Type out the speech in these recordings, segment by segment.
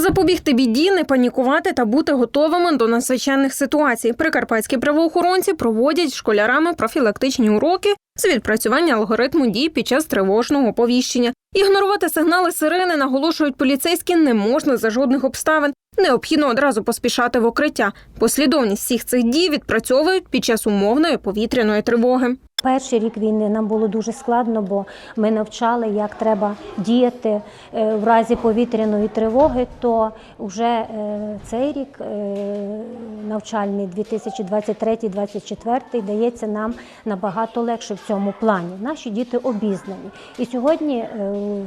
Запобігти біді, не панікувати та бути готовими до надзвичайних ситуацій. Прикарпатські правоохоронці проводять школярами профілактичні уроки з відпрацювання алгоритму дій під час тривожного оповіщення. Ігнорувати сигнали сирени, наголошують поліцейські, не можна за жодних обставин. Необхідно одразу поспішати в укриття. Послідовність всіх цих дій відпрацьовують під час умовної повітряної тривоги. Перший рік війни нам було дуже складно, бо ми навчали, як треба діяти е, в разі повітряної тривоги. То вже е, цей рік е, навчальний 2023-2024 дається нам набагато легше в цьому плані. Наші діти обізнані. І сьогодні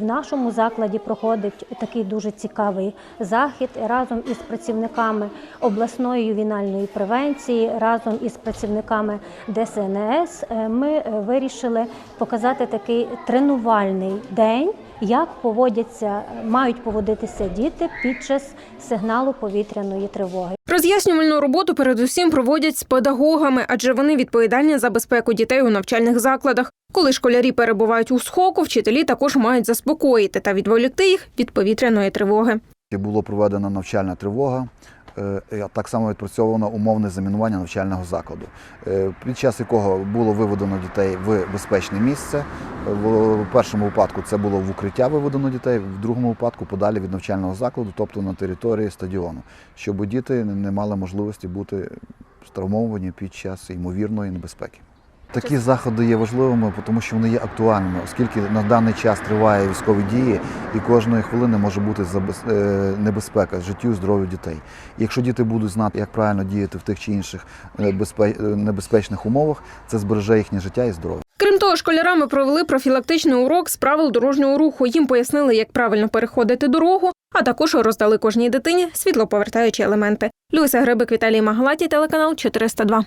в нашому закладі проходить такий дуже цікавий захід разом із працівниками обласної ювінальної превенції, разом із працівниками ДСНС. е, Ми е, вирішили показати такий тренувальний день, як поводяться, мають поводитися діти під час сигналу повітряної тривоги. Роз'яснювальну роботу передусім проводять з педагогами, адже вони відповідальні за безпеку дітей у навчальних закладах. Коли школярі перебувають у схоку, вчителі також мають заспокоїти та відволікти їх від повітряної тривоги. Було проведена навчальна тривога. Е, Так само відпрацьовано умовне замінування навчального закладу, е, під час якого було виведено дітей в безпечне місце. В першому випадку це було в укриття виведено дітей, в другому випадку подалі від навчального закладу, тобто на території стадіону, щоб діти не мали можливості бути травмовані під час ймовірної небезпеки. Такі заходи є важливими, тому що вони є актуальними, оскільки на даний час триває військові дії, і кожної хвилини може бути е, небезпека життю і здоров'ю дітей. Якщо діти будуть знати, як правильно діяти в тих чи інших е, е, небезпечних умовах, це збереже їхнє життя і здоров'я. Крім того, школярами провели профілактичний урок з правил дорожнього руху. Їм пояснили, як правильно переходити дорогу, а також роздали кожній дитині світлоповертаючі елементи. Люся Грибик, Віталій Маглаті, телеканал 402.